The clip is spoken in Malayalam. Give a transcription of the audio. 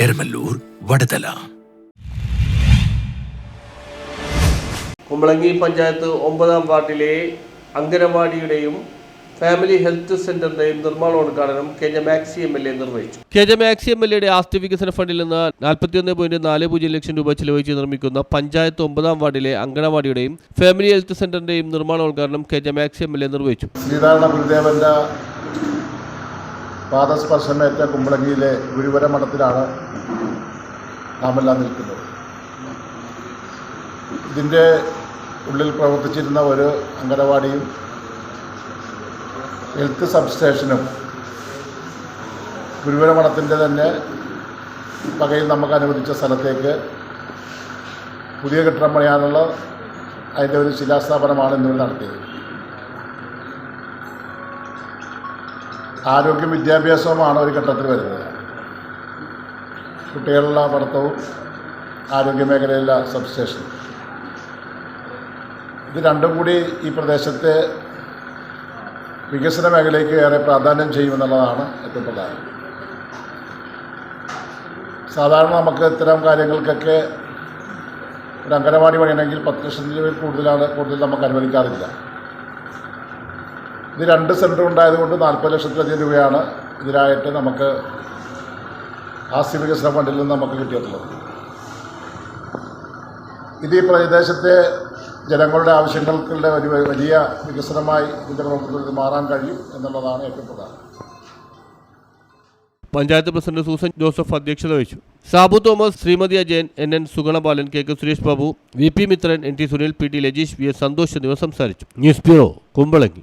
എരമല്ലൂർ വടതല കുമ്പളങ്ങി പഞ്ചായത്ത് ഒമ്പതാം വാർഡിലെ അങ്കനവാടിയുടെയും ഫാമിലി ഹെൽത്ത് സെന്ററിന്റെയും നിർമ്മാണോദ്ഘാടനം K J Maxi M L A നിർവഹിച്ചു. K J Maxi M L എയുടെ ആസ്തി വികസന ഫണ്ടിൽ നിന്ന് നാൽപ്പത്തിയൊന്ന് പോയിന്റ് നാല് പൂജ്യം ലക്ഷം രൂപ ചെലവഴിച്ച് നിർമ്മിക്കുന്ന പഞ്ചായത്ത് ഒമ്പതാം വാർഡിലെ അങ്കണവാടിയുടെയും ഫാമിലി ഹെൽത്ത് സെന്ററിന്റെയും നിർമ്മാണോദ്ഘാടനം K J Maxi M L A നിർവഹിച്ചു. ശ്രീനാരായണ പാദസ്പർശമേറ്റ കുമ്പളങ്ങിയിലെ ഗുരുവര മഠത്തിലാണ് നാമെല്ലാം നിൽക്കുന്നത്. ഇതിന്റെ ഉള്ളിൽ പ്രവർത്തിച്ചിരുന്ന ഒരു അംഗനവാടിയും ഹെൽത്ത് സബ്സ്റ്റേഷനും ഗുരുവര മഠത്തിന്റെ തന്നെ പകയിൽ നമുക്ക് അനുവദിച്ച സ്ഥലത്തേക്ക് പുതിയ കെട്ടിടം പണിയാനുള്ള അതിന്റെ ഒരു ശിലാസ്ഥാപനമാണ് ഇന്നിവിടെ നടത്തിയത്. ആരോഗ്യ വിദ്യാഭ്യാസവുമാണ് ഒരു ഘട്ടത്തിൽ വരുന്നത്. കുട്ടികളുടെ പഠിത്തവും ആരോഗ്യ മേഖലയിലെ സബ്സ്റ്റേഷൻ ഇത് രണ്ടും കൂടി ഈ പ്രദേശത്തെ വികസന മേഖലയ്ക്ക് ഏറെ പ്രാധാന്യം ചെയ്യുമെന്നുള്ളതാണ് ഏറ്റവും പ്രധാനം. സാധാരണ നമുക്ക് ഇത്തരം കാര്യങ്ങൾക്കൊക്കെ ഒരു അംഗനവാടി പണിയണമെങ്കിൽ പത്ത് ലക്ഷം രൂപയിൽ കൂടുതലാണ് കൂടുതൽ നമുക്ക് അനുവദിക്കാറില്ല. ഇത് രണ്ട് സെന്റർ ഉണ്ടായതുകൊണ്ട് നാൽപ്പത് ലക്ഷത്തിലധികം രൂപയാണ് ഇതിനായിട്ട് നമുക്ക് ആസ്തി വികസന ഫണ്ടിൽ നിന്ന് നമുക്ക് കിട്ടിയിട്ടുള്ളത്. ഇത് ഈ പ്രദേശത്തെ ജനങ്ങളുടെ ആവശ്യങ്ങൾക്കുള്ള ഒരു വലിയ വികസനമായി ഇതിന്റെ പ്രവർത്തനത്തിൽ മാറാൻ കഴിയും എന്നുള്ളതാണ് ഏറ്റവും പ്രധാനം. പഞ്ചായത്ത് പ്രസിഡന്റ് സൂസൻ ജോസഫ് അധ്യക്ഷത വഹിച്ചു. Sabu Thomas Shrimati Ajayan N N Suganabalan K K Suresh Babu V P Mithran N T Sunil P T Lajeesh V S Santhosh എന്നിവർ സംസാരിച്ചു. News bureau Kumbalangi.